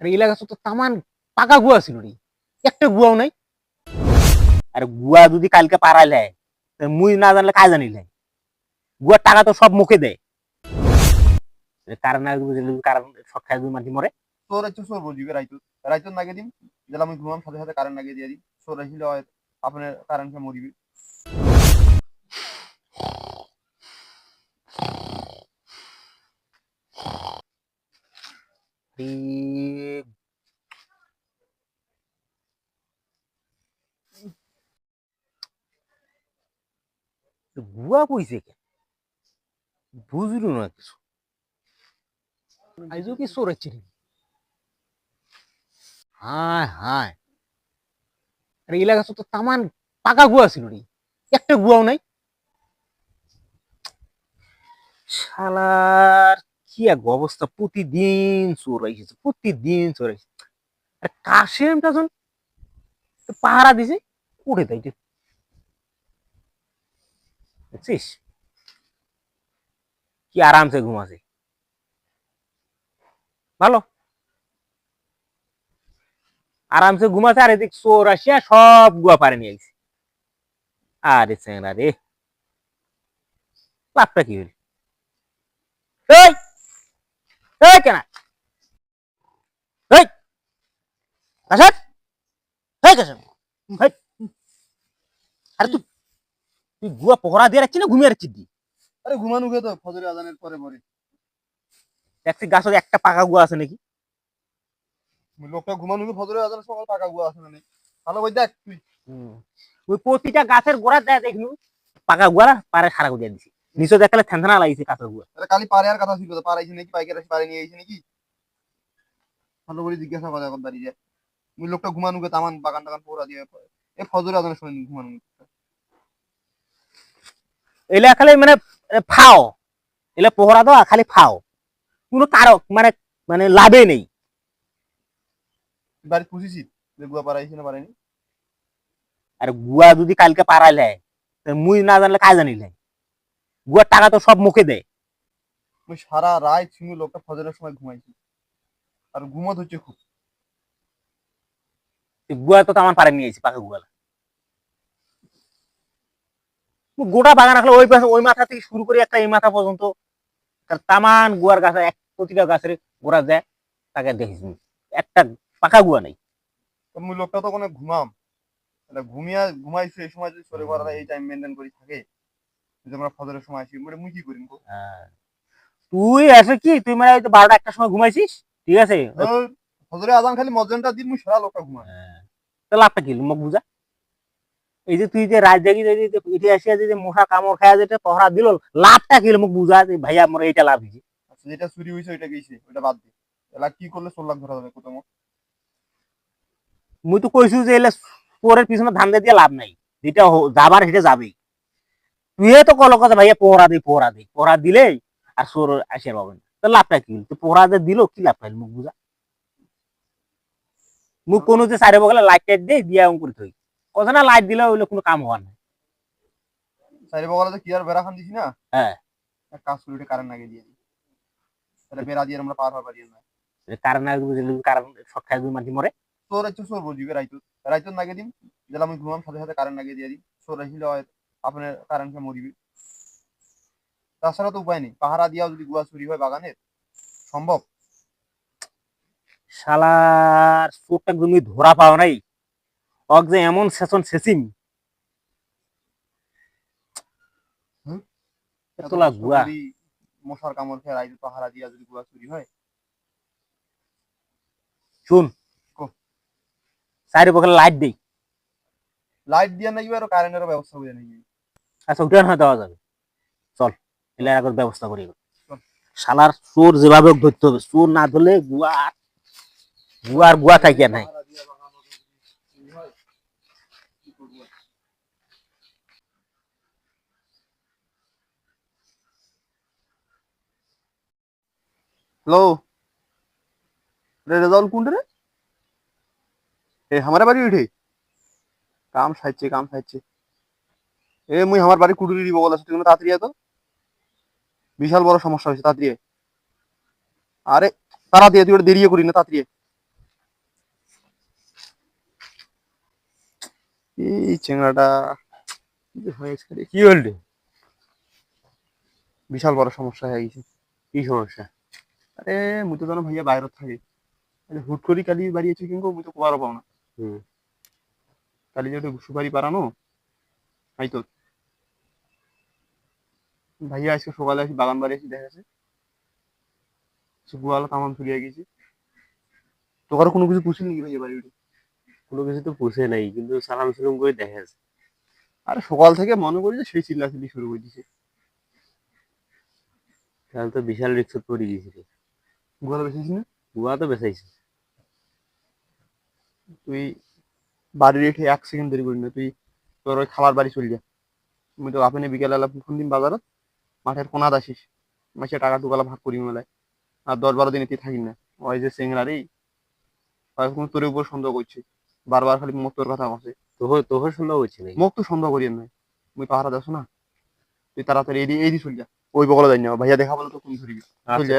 আর এলাকা তো তামান পাকা গুয়া ছিল রে। একটা গুয়াও নাই। আর গুয়া যদি কালকে তা মুই না জানলে কাজ জানিলে গুয়ার টাকা তো সব মুখে দেয়। কারণ কারণ সব খাই যদি মাটি মরে। চোর হচ্ছে চোর বুঝবি রাইতো রাইতো নাগে দিম যেটা আমি ঘুমাম সাথে সাথে কারেন্ট লাগিয়ে দিয়ে দিই চোর আসলে আপনার কারেন্টকে মরিবি। এ গুয়া পইছে কে বুঝলো না কিছু আইজো কি সরেছে রে হায় হায় আর এলাকা তো তামান পাকা গুয়া ছিল রে একটা গুয়াও নাই শালার কি এক অবস্থা প্রতিদিন চোর আইসেছে প্রতিদিন চোর আইসে আর কাশেমটা যখন পাহারা দিছে উঠে দেয় দেখছিস কি আরামসে ঘুমাছে ভালো? আরামসে ঘুমাছে আর এদিক চোর আসিয়া সব গুয়া পারে নিয়ে আইছে আরে চেংরা রে। লাভটা কি হইল? কেনা? আরে তুই তুই গুয়া পহরা দিয়ে রাখছি না ঘুমিয়ে রাখছিস দি আরে ঘুমানো গে তো? ফজরের আজানের পরে পরে। দেখছি গাছের একটা পাকা গুয়া আছে নাকি? লোকটা ঘুমানো গে ফজরের আজানের সময় টাকা গুয়া আছে না নেই? ভালো করে দেখ তুই। ওই প্রতিটা গাছের গোড়া দেয় দেখলু পাকা গুয়ারা পারে সারা গুয়া দিছি। নিচে দেখালে থ্যানথানা লাগিয়েছে কাঁচা গুয়া। আরে কালি পারে আর কথা ছিল তো পারাইছে নাকি? পাইকার পারে নিয়ে আইছে নাকি? ভালো করে জিজ্ঞাসা করা এখন দাঁড়িয়ে ওই লোকটা ঘুমানো তামান বাগান টাগান পোড়া দিয়ে এ ফজরের আজানের সময় ঘুমানো এলা খালি মানে ফাও। এলা পহরা দেওয়া খালি ফাও। কোনো কারক মানে মানে লাভে নেই। বাড়ি গুয়া পারাইছে না পারেনি আর গুয়া যদি কালকে পারাইলে মুই না জানলে কাজ জানিলে? গুয়ার টাকা তো সব মুখে দেয় আমি সারা রাত ছিল লোকটা ফজরের সময় ঘুমাইছি। আর ঘুমত হচ্ছে খুব। গুয়া তো আমার পারে নিয়েছি পাকা গুয়ালা গোটা বাগান রাখলে ওই পাশে ওই মাথা থেকে শুরু করে একটা এই মাথা পর্যন্ত তামান গুয়ার গাছ এক প্রতিটা গাছের গোড়া যায় তাকে দেখিস একটা পাকা গুয়া নেই। তো লোকটা তো কোনো ঘুমাম। তাহলে ঘুমিয়া ঘুমাইছি এই সময় যদি সরে করা এই টাইম মেনটেন করে থাকে যদি আমরা ফজরের সময় আসি মানে মুই কি করিম গো? হ্যাঁ। তুই এসে কি? তুই মানে বারোটা একটা সময় ঘুমাইছিস? ঠিক আছে? ফজরে আজান খালি মজনটা দিন মুই সারা লোকটা ঘুমাই। তো লাভটা কি? মোক বুঝা এই যে তুই যে রাত জাগি যে যে এটি আসিয়া যে যে মশা কামড় খায়া যেটা পহরা দিল লাভটা কি মোক বুঝা যে ভাইয়া আমার এইটা লাভ হয়েছে আচ্ছা যেটা চুরি হয়েছে ওইটা গেছে ওইটা বাদ দে। এলা কি করলে সোল লাখ ধরা যাবে কোথাও মুই তো কইছু যে এলে চোরের পিছনে ধান দিয়ে লাভ নাই। যেটা যাবার সেটা যাবেই। তুই তো কল কথা ভাইয়া পোহরা দিই পোহরা দিই পোহরা দিলেই আর চোর আসিয়ার পাবেন তো লাভটা কি তুই পোহরা যে দিল কি লাভ পাইল? মুখ বুঝা। মুখ কোনো যে চারি বগলে লাইট টাইট দিয়ে দিয়া অঙ্ক করে থই কথা না লাইট দিলে ওইগুলো কোনো কাম হওয়ার না সাইডে বগলাতে কি আর বেড়া খান দিছি না? হ্যাঁ। কাজ করে কারেন্ট লাগিয়ে দিয়ে দিই। তাহলে বেড়া দিয়ে আমরা পার হওয়া পারি না কারণ না বুঝলি সব খাই দুই মাটি মরে। চোর হচ্ছে চোর রাইতো রাইতো দিম যেটা আমি ঘুমাম সাথে সাথে কারেন্ট লাগিয়ে দিয়ে দিই চোর আসলে আপনার মরিবি। তাছাড়া তো উপায় নেই। পাহারা দিয়াও যদি গুয়া চুরি হয় বাগানের সম্ভব? শালার চোরটা তুমি ধরা পাও নাই। অক যে এমন গুয়া মশার কামড় খেয়ে রাইতো পাহারা দিয়া যদি গুয়া চুরি হয়। শুন। চারি পক্ষে লাইট দেই। লাইট দিয়া নাকি আর কারেন্টের ব্যবস্থা করে নাকি আচ্ছা ওটা না দেওয়া যাবে। চল এলে একবার ব্যবস্থা করি এবার। শালার চোর যেভাবে হোক ধরতে হবে চোর না ধরলে গুয়া গুয়ার গুয়া থাকিয়া নাই। হ্যালো রে রেজাউল কোনটা রে? এ আমার বাড়ি উঠে কাম সাইছে কাম সাইছে এ মুই আমার বাড়ি কুটুরি দিব বলে তুমি তাড়াতাড়ি তো। বিশাল বড় সমস্যা হয়েছে তাড়াতাড়ি আরে তারা দিয়ে তুই ওটা দেরিয়ে করি না তাড়াতাড়ি এই চেংড়াটা কি হল বিশাল বড় সমস্যা হয়ে গেছে। কি সমস্যা? আরে মুই তো জানো ভাইয়া বাইরে থাকে হুট করি কালি বাড়িয়েছি কিন্তু মুই তো পাও না। কালি যে সুপারি পারানো হাই তো ভাইয়া আজকে সকালে আসি বাগান বাড়ি এসে দেখা গেছে গোয়ালা তামান ফুরিয়ে গেছে তোকারও কোনো কিছু পুষিল নাকি ভাইয়া বাড়ি কোনো কিছু তো পুষে নাই কিন্তু সালাম সালাম করে দেখা যাচ্ছে আরে সকাল থেকে মনে করি যে সেই চিল্লা চিল্লি শুরু করে দিছে। তাহলে তো বিশাল রিক্সত পড়ে গেছি গোয়ালা বেশিস না? গুয়া তো বেচাইছে তুই বাড়ি রেখে এক সেকেন্ড দেরি করি না তুই তোর ওই খাবার বাড়ি চলে যা। আমি তো আপনি বিকেলবেলা ফোন দিন বাজারত মাঠের কোনাত আসিস। মাসে টাকা টুকালা ভাগ করি মেলায়। আর দশ বারো দিন এতে থাকি না। ওই যে সেংরা রে কোনো তোর উপর সন্দেহ করছে। বারবার খালি মুখ তোর কথা আছে তোহর তোহর সন্দেহ করছি নাকি? মুখ তো সন্দেহ করিয়েন নাই মুই পাহারা যাস না। তুই তাড়াতাড়ি এই এই দি চল যা। ওই বগলে যাই না। ভাইয়া দেখা বলে তো কোন ধরবি চল যা